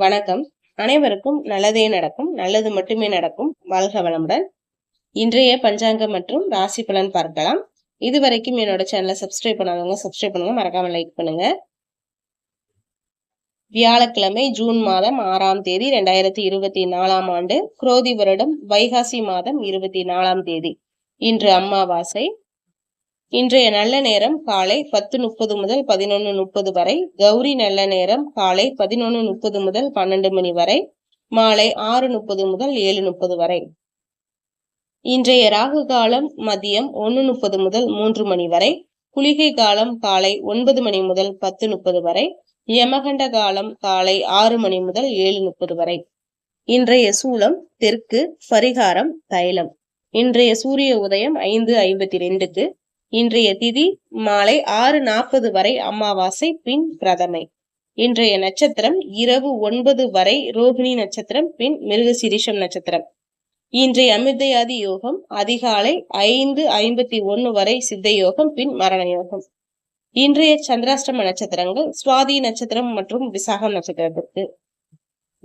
வணக்கம். அனைவருக்கும் நல்லதே நடக்கும். நல்லது மட்டுமே நடக்கும். வாழ்க வளமுடன். இன்றைய பஞ்சாங்கம் மற்றும் ராசி பலன் பார்க்கலாம். இது வரைக்கும் என்னோட சேனலை சப்ஸ்கிரைப் பண்ணாதவங்க சப்ஸ்கிரைப் பண்ணுங்க. மறக்காம லைக் பண்ணுங்க. வியாழக்கிழமை ஜூன் மாதம் ஆறாம் தேதி ரெண்டாயிரத்தி இருபத்தி நாலாம் ஆண்டு குரோதி வருடம் வைகாசி மாதம் இருபத்தி நாலாம் தேதி. இன்று அம்மாவாசை இன்றைய நல்ல நேரம் காலை பத்து முப்பது முதல் பதினொன்று முப்பது வரை கௌரி நல்ல நேரம் காலை பதினொன்று முப்பது முதல் பன்னெண்டு மணி வரை மாலை ஆறு முப்பது முதல் ஏழு முப்பது வரை. இன்றைய ராகு காலம் மதியம் ஒன்று முப்பது முதல் மூன்று மணி வரை குளிகை காலம் காலை ஒன்பது மணி முதல் பத்து முப்பது வரை யமகண்ட காலம் காலை ஆறு மணி முதல் ஏழு முப்பது வரை. இன்றைய சூலம் தெற்கு பரிகாரம் தைலம். இன்றைய சூரிய உதயம் ஐந்து ஐம்பத்தி ரெண்டுக்கு இன்றைய திதி மாலை ஆறு நாற்பது வரை அமாவாசை பின் பிரதமை. இன்றைய நட்சத்திரம் இரவு ஒன்பது வரை ரோகிணி நட்சத்திரம் பின் மிருகசிரிஷம் நட்சத்திரம். இன்றைய அமிர்தயாதி யோகம் அதிகாலை ஐந்து ஐம்பத்தி ஒன்று வரை சித்த யோகம் பின் மரண யோகம் இன்றைய சந்திராஷ்டம நட்சத்திரங்கள் சுவாதி நட்சத்திரம் மற்றும் விசாகம் நட்சத்திரத்திற்கு.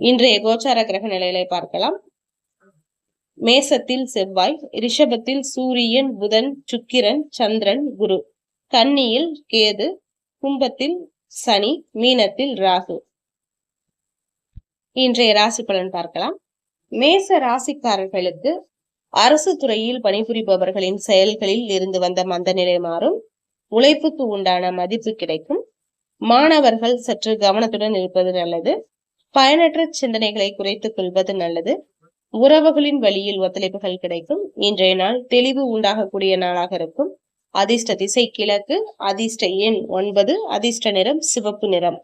இன்றைய கோச்சார கிரக நிலைகளை பார்க்கலாம். மேசத்தில் செவ்வாய் ரிஷபத்தில் சூரியன் புதன் சுக்கிரன் சந்திரன் குரு. கன்னியில் கேது கும்பத்தில் சனி மீனத்தில் ராகு. இன்றைய ராசி பலன் பார்க்கலாம். மேச ராசிக்காரர்களுக்கு அரசு துறையில் பணிபுரிபவர்களின் செயல்களில் இருந்து வந்த மந்த நிலை மாறும். உழைப்புக்கு உண்டான மதிப்பு கிடைக்கும். மாணவர்கள் சற்று கவனத்துடன் இருப்பது நல்லது. பயனற்ற சிந்தனைகளை குறைத்துக் கொள்வது நல்லது. உறவுகளின் வழியில் ஒத்துழைப்புகள் கிடைக்கும். இன்றைய நாள் தெளிவு உண்டாகக்கூடிய நாளாக இருக்கும். அதிர்ஷ்ட திசை கிழக்கு அதிர்ஷ்ட எண் ஒன்பது அதிர்ஷ்ட நிறம் சிவப்பு நிறம்.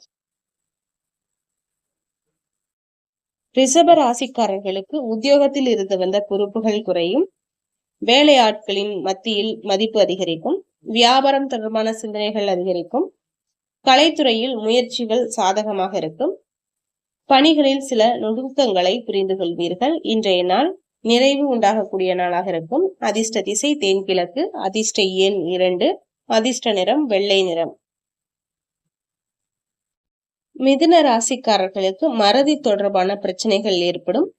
ரிஷப ராசிக்காரர்களுக்கு உத்தியோகத்தில் இருந்து வந்த பொறுப்புகள் குறையும். வேலையாட்களின் மத்தியில் மதிப்பு அதிகரிக்கும். வியாபாரம் தொடர்பான சிந்தனைகள் அதிகரிக்கும். கலைத்துறையில் முயற்சிகள் சாதகமாக இருக்கும். பணிகளில் சில நுணுக்கங்களை புரிந்து கொள்வீர்கள் இன்றைய நாள் நிறைவு உண்டாகக்கூடிய நாளாக இருக்கும். அதிர்ஷ்ட திசை தென்கிழக்கு அதிர்ஷ்ட எண் இரண்டு அதிர்ஷ்ட நிறம் வெள்ளை நிறம். மிதுன ராசிக்காரர்களுக்கு மறதி தொடர்பான பிரச்சனைகள் ஏற்படும்.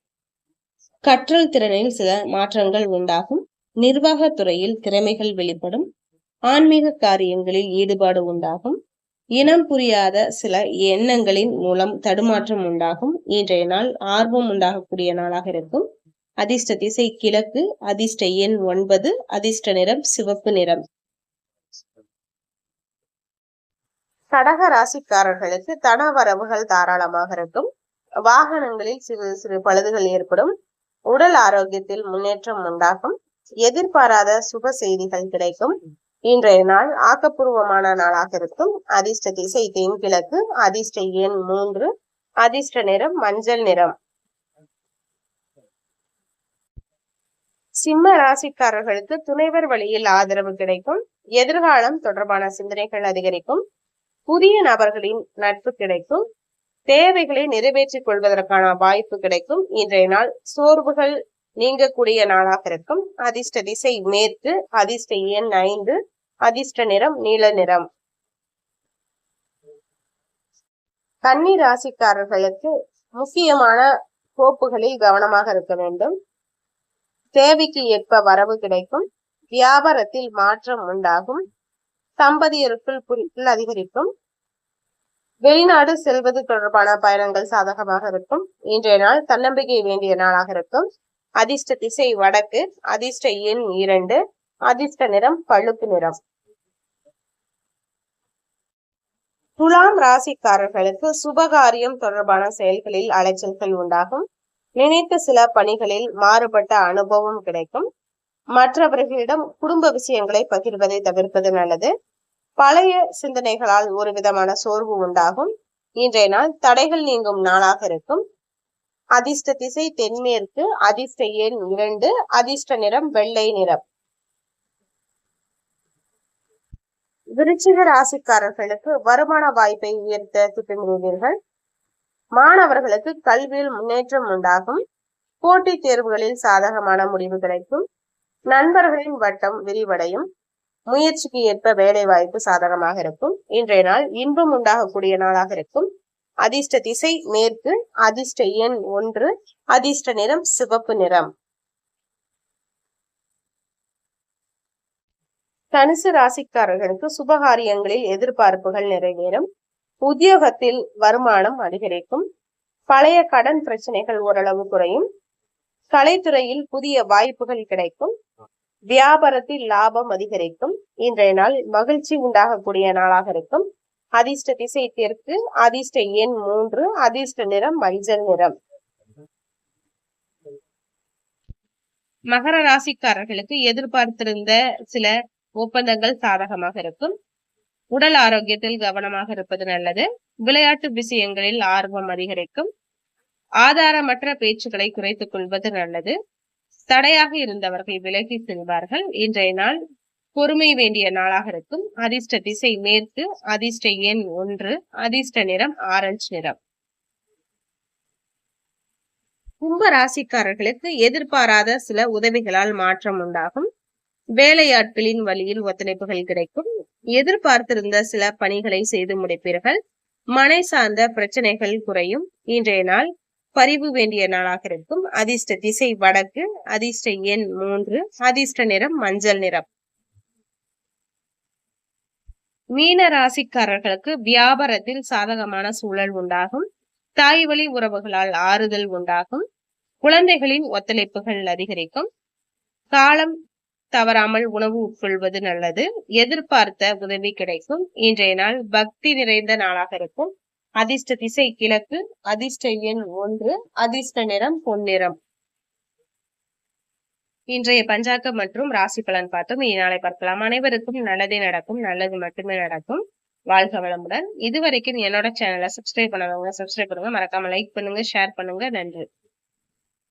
கற்றல் திறனில் சில மாற்றங்கள் உண்டாகும். நிர்வாகத் துறையில் திறமைகள் வெளிப்படும். ஆன்மீக காரியங்களில் ஈடுபாடு உண்டாகும். இனம் புரியாத சில எண்ணங்களின் மூலம் தடுமாற்றம் உண்டாகும். இன்றைய நாள் ஆர்வம் உண்டாகக்கூடிய நாளாக இருக்கும். அதிர்ஷ்ட திசை கிழக்கு அதிர்ஷ்ட எண் ஒன்பது அதிர்ஷ்ட நிறம் சிவப்பு நிறம். கடக ராசிக்காரர்களுக்கு தன வரவுகள் தாராளமாக இருக்கும். வாகனங்களில் சிறு சிறு பழுதுகள் ஏற்படும். உடல் ஆரோக்கியத்தில் முன்னேற்றம் உண்டாகும். எதிர்பாராத சுப செய்திகள் கிடைக்கும். இன்றைய நாள் ஆக்கப்பூர்வமான நாளாக இருக்கும். அதிர்ஷ்ட திசை தென்கிழக்கு அதிர்ஷ்ட எண் மூன்று அதிர்ஷ்ட நிறம் மஞ்சள் நிறம். சிம்ம ராசிக்காரர்களுக்கு துணைவர் வழியில் ஆதரவு கிடைக்கும். எதிர்காலம் தொடர்பான சிந்தனைகள் அதிகரிக்கும். புதிய நபர்களின் நட்பு கிடைக்கும். தேவைகளை நிறைவேற்றிக் கொள்வதற்கான வாய்ப்பு கிடைக்கும். இன்றைய நாள் சோர்வுகள் நீங்கக்கூடிய நாளாக இருக்கும். அதிர்ஷ்ட திசை மேற்கு அதிர்ஷ்ட எண் ஐந்து அதிர்ஷ்ட நிறம் நீல நிறம். கன்னி ராசிக்காரர்களுக்கு முக்கியமான கோப்புகளில் கவனமாக இருக்க வேண்டும். தேவைக்கு ஏற்ப வரவு கிடைக்கும். வியாபாரத்தில் மாற்றம் உண்டாகும். தம்பதியருக்குள் புரிதல் அதிகரிக்கும். வெளிநாடு செல்வது தொடர்பான பயணங்கள் சாதகமாக இருக்கும். இன்றைய நாள் தன்னம்பிக்கை வேண்டிய நாளாக இருக்கும். அதிர்ஷ்ட திசை வடக்கு அதிர்ஷ்ட எண் இரண்டு. அதிர்ஷ்ட நிறம் பழுப்பு நிறம். துலாம் ராசிக்காரர்களுக்கு சுபகாரியம் தொடர்பான செயல்களில் அலைச்சல்கள் உண்டாகும். நினைத்த சில பணிகளில் மாறுபட்ட அனுபவம் கிடைக்கும். மற்றவர்களிடம் குடும்ப விஷயங்களை பகிர்வதை தவிர்ப்பது நல்லது. பழைய சிந்தனைகளால் ஒரு விதமான சோர்வு உண்டாகும். இன்றைய நாள் தடைகள் நீங்கும் நாளாக இருக்கும். அதிர்ஷ்ட திசை தென்மேற்கு அதிர்ஷ்ட எண் இரண்டு அதிர்ஷ்ட நிறம் வெள்ளை நிறம். விருச்சிக ராசிக்காரர்களுக்கு வருமான வாய்ப்பை உயர்த்த திட்டமிடுவீர்கள். மாணவர்களுக்கு கல்வியில் முன்னேற்றம் உண்டாகும். போட்டித் தேர்வுகளில் சாதகமான முடிவு கிடைக்கும். நண்பர்களின் வட்டம் விரிவடையும். முயற்சிக்கு ஏற்ப வேலை வாய்ப்பு சாதகமாக இருக்கும். இன்றைய நாள் இன்பம் உண்டாகக்கூடிய நாளாக இருக்கும். அதிர்ஷ்ட திசை மேற்கு அதிர்ஷ்ட எண் ஒன்று அதிர்ஷ்ட நிறம் சிவப்பு நிறம். தனுசு ராசிக்காரர்களுக்கு சுபகாரியங்களில் எதிர்பார்ப்புகள் நிறைவேறும். உத்தியோகத்தில் வருமானம் அதிகரிக்கும். பழைய கடன் பிரச்சனைகள் ஓரளவு குறையும். கலைத்துறையில் புதிய வாய்ப்புகள் கிடைக்கும். வியாபாரத்தில் லாபம் அதிகரிக்கும். இன்றைய நாள் மகிழ்ச்சி உண்டாகக்கூடிய நாளாக இருக்கும். அதிர்ஷ்ட திசை தெற்கு அதிர்ஷ்ட எண் மூன்று அதிர்ஷ்ட நிறம் மஞ்சள் நிறம். மகர ராசிக்காரர்களுக்கு எதிர்பார்த்திருந்த சில ஒப்பந்தங்கள் சாதகமாக இருக்கும். உடல் ஆரோக்கியத்தில் கவனமாக இருப்பது நல்லது. விளையாட்டு விஷயங்களில் ஆர்வம் அதிகரிக்கும். ஆதாரமற்ற பேச்சுக்களை குறைத்துக் கொள்வது நல்லது. தடையாக இருந்தவர்கள் விலகி செல்வார்கள். இன்றைய நாள் பொறுமை வேண்டிய நாளாக இருக்கும். அதிர்ஷ்ட திசை மேற்கு அதிர்ஷ்ட எண் ஒன்று அதிர்ஷ்ட நிறம் ஆரஞ்சு நிறம். கும்ப ராசிக்காரர்களுக்கு எதிர்பாராத சில உதவிகளால் மாற்றம் உண்டாகும். வேலையாட்களின் வழியில் ஒத்துழைப்புகள் கிடைக்கும். எதிர்பார்த்திருந்த சில பணிகளை செய்து முடிப்பீர்கள். மனை சார்ந்த பிரச்சனைகள் குறையும். இன்றைய நாள் பரிவு வேண்டிய நாளாக இருக்கும். அதிர்ஷ்ட திசை வடக்கு அதிர்ஷ்ட எண் மூன்று அதிர்ஷ்ட நிறம் மஞ்சள் நிறம். மீன ராசிக்காரர்களுக்கு வியாபாரத்தில் சாதகமான சூழல் உண்டாகும். தாய் வழி உறவுகளால் ஆறுதல் உண்டாகும். குழந்தைகளின் ஒத்துழைப்புகள் அதிகரிக்கும். காலம் தவறாமல் உணவு உட்கொள்வது நல்லது. எதிர்பார்த்த உதவி கிடைக்கும். இன்றைய நாள் பக்தி நிறைந்த நாளாக இருக்கும். அதிர்ஷ்ட திசை கிழக்கு அதிர்ஷ்ட எண் ஒன்று அதிர்ஷ்ட நிறம் பொன்னிறம். இன்றைய பஞ்சாக்கம் மற்றும் ராசி பலன் பார்த்தோம் இனி நாளை பார்க்கலாம். அனைவருக்கும் நல்லதே நடக்கும். நல்லது மட்டுமே நடக்கும். வாழ்க வளமுடன். இதுவரைக்கும் என்னோட சேனலை சப்ஸ்கிரைப் பண்ணவங்க சப்ஸ்கிரைப் பண்ணுங்க. மறக்காம லைக் பண்ணுங்க ஷேர் பண்ணுங்க. நன்றி.